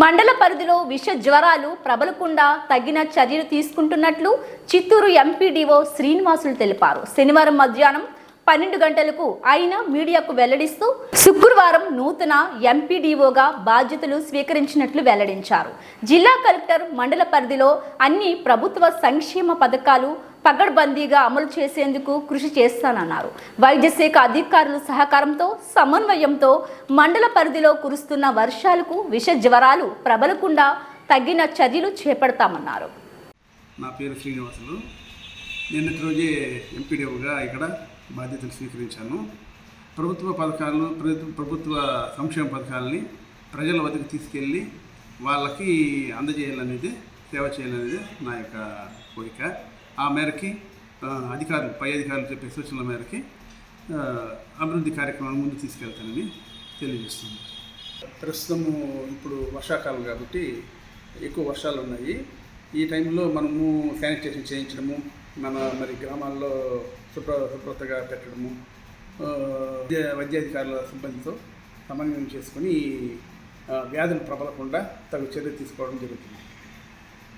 మండల పరిధిలో విష జ్వరాలు ప్రబలకుండా తగిన చర్యలు తీసుకుంటున్నట్లు చిత్తూరు ఎంపీడీఓ శ్రీనివాసులు తెలిపారు. శనివారం మధ్యాహ్నం పన్నెండు గంటలకు ఆయన మీడియాకు వెల్లడిస్తూ శుక్రవారం నూతన ఎంపీడీఓగా బాధ్యతలు స్వీకరించినట్లు వెల్లడించారు. జిల్లా కలెక్టర్ మండల పరిధిలో అన్ని ప్రభుత్వ సంక్షేమ పథకాలు పగడ్బందీగా అమలు చేసేందుకు కృషి చేస్తానన్నారు. వైద్య శాఖ అధికారుల సహకారంతో సమన్వయంతో మండల పరిధిలో కురుస్తున్న వర్షాలకు విష జ్వరాలు ప్రబలకుండా తగిన చర్యలు చేపడతామన్నారు. నా పేరు శ్రీనివాసులు. నిన్నటి రోజే ఎంపీడీఓగా ఇక్కడ బాధ్యతలు స్వీకరించాను. ప్రభుత్వ పథకాలను ప్రభుత్వ సంక్షేమ పథకాలని ప్రజల వద్దకు తీసుకెళ్ళి వాళ్ళకి అందజేయాలనేది సేవ చేయాలనేది నా యొక్క కోరిక. ఆ మేరకి అధికారులు పై అధికారులు చెప్పే సూచనల మేరకి అభివృద్ధి కార్యక్రమాలను ముందు తీసుకెళ్తానని తెలియజేస్తుంది ప్రస్తుతము ఇప్పుడు వర్షాకాలం కాబట్టి ఎక్కువ వర్షాలు ఉన్నాయి. ఈ టైంలో మనము శానిటేషన్ చేయించడము మన మరి గ్రామాల్లో శుభ్ర శుభ్రతగా పెట్టడము వైద్య వైద్యాధికారుల సిబ్బందితో సమన్వయం చేసుకొని వ్యాధులు ప్రబలకుండా తగు చర్య తీసుకోవడం జరుగుతుంది.